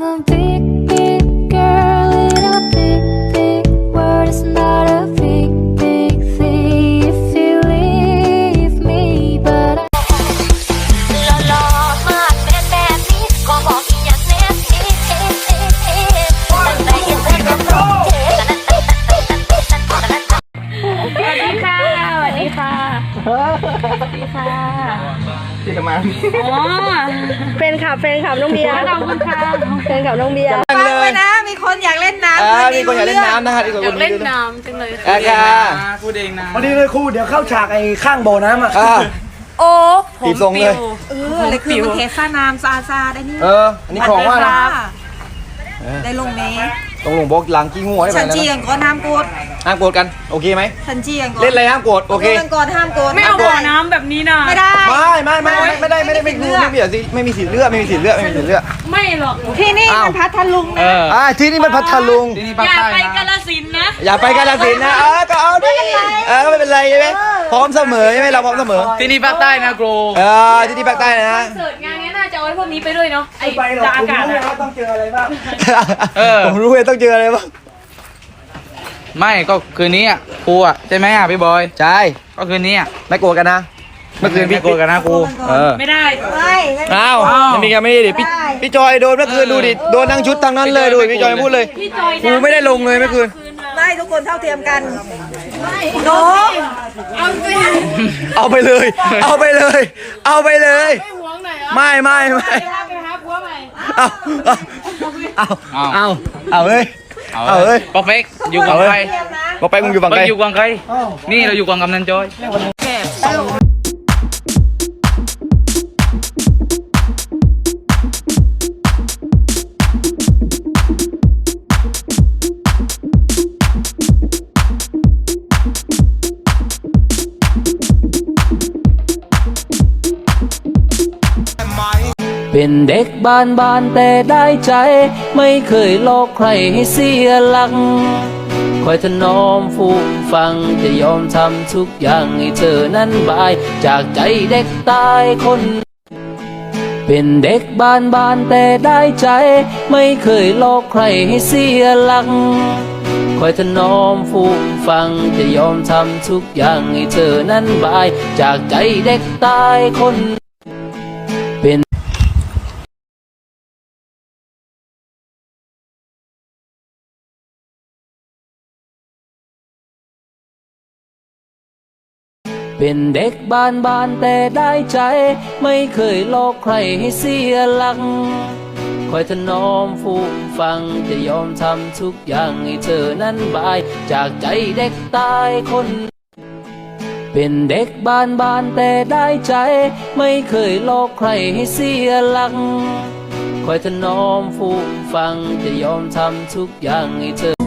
gonna be ค่ะที่ทำไมอ๋อแฟนคลับแฟนคลับน้องเบียร์ขอบคุณค่ะแฟนคลับน้องเบียร์ฟังเลยนะ มีคนอยากเล่นน้ำอ่ามีคนอยากเล่นน้ำนะครับอีกคนอยากเล่นดูะน้ำจังเลยอ่าค่ะพูดเองนะพอดีเลยครูเดี๋ยวเข้าฉากไอ้ข้างโบน้ำอะอ่าโอ้ผตีมบทรงเลยเออเลยคือมันเทซ่าน้ำซาซาได้นี่เอออันนี้ของว่านะได้ลงนี้ ตรงหลวงบอกหลังกี้งัวได้ไปฉันแล้วเจียนะงก่อนห้ามโกดห้ามโกรธกันโอเคไหมฉันเจียงก่อนเล่นอะไรห้ามโกรธโอเคเล่นก่อนห้ามโกดไม่เอาบ่อน้ำแบบนี้นะไม่ได้ ไม่ไม่ไม่ไม่ไม่ได้ไม่ได้ไม่ไม่ไม่มีสิไม่มีสิทธิ์เลือกไม่มีสิทธิ์เลือกไม่มีสิทธิ์เลือก ไม่หรอกที่นี่อ้าว มันพัทลุงเอนะออ่าที่นี่มันพัทลุง ที่นี่อภาคย่าใต้ไปกานะลสินธุ์นะอย่าไปกาฬสินธุ์นะเออก็เอาดิเออก็ไม่เป็นไรใช่ไหม พร้อมเสมอใช่ไหมเราพร้อมเสมอที่นี่ภาคใต้นะครูเออที่นี่ภาคใต้นะเสิร์ตงานนี้น่าจะเอาไอ้พวกนี้ไปด้วยเนาะไอ้ไปหรอกจากผมอากาศรู้อะว่าต้องเจออะไรบ้างเออ ผมรู้เลยต้องเจออะไรบ้างไม่ก็คืนนี้อะครูอะใช่ไหมอะพี่บอย ใช่ก็คืนนี้อะไม่โกรธกันนะเมื่อคืนพี่ไโกรธกันนะครูเออ ไม่ได้ ไม่ไม่อ้าวอ้าว มันมีกันไม่ได้ดิพี่พี่จอยโดนเมื่อคืนดูดิโดนทั้งชุดทั้งนั้นเลยดูดิพี่จอยพูดเลย พี่จอยครูไม่ได้ลงเลยเมื่อคืน ไม่ทุกคนเท่าเทียมกัน โนเอาไปเลย เอาไปเลย เอาไปเลยห่วงหน่อยเหรอไม่ไม่ไม่ไปหาไปหาผัวใหม่เอาเอาเอาเอาเอาเฮ้ยเอาเอ้ยปอเฟกอยู่กับใครบอกไปมึงอยู่ฝั่งไปใครอยู่กับใครนี่เราอยู่กับกำนันจอย เป็นเด็กบ้านบานแต่ได้ใจ ไม่เคยหลอกใครให้เสียหลักคอยถนอมฟูมฟังจะยอมทำทุกอย่างให้เธอนั้นบาย จากใจเด็กตายคน เป็นเด็กบ้านบานแต่ได้ใจ ไม่เคยหลอกใครให้เสียหลักคอยถนอมฟูมฟังจะยอมทำทุกอย่างให้เธอนั้นบาย จากใจเด็กตายคน เป็นเด็กบ้านบานแต่ได้ใจ ไม่เคยหลอกใครให้เสียหลักคอยถนอมฟูมฟังจะยอมทำทุกอย่างให้เธอนั้นบาย จากใจเด็กตายคนเป็นเด็กบ้านบานแต่ได้ใจ ไม่เคยหลอกใครให้เสียหลักคอยถนอมฟูมฟังจะยอมทำทุกอย่างให้เธอ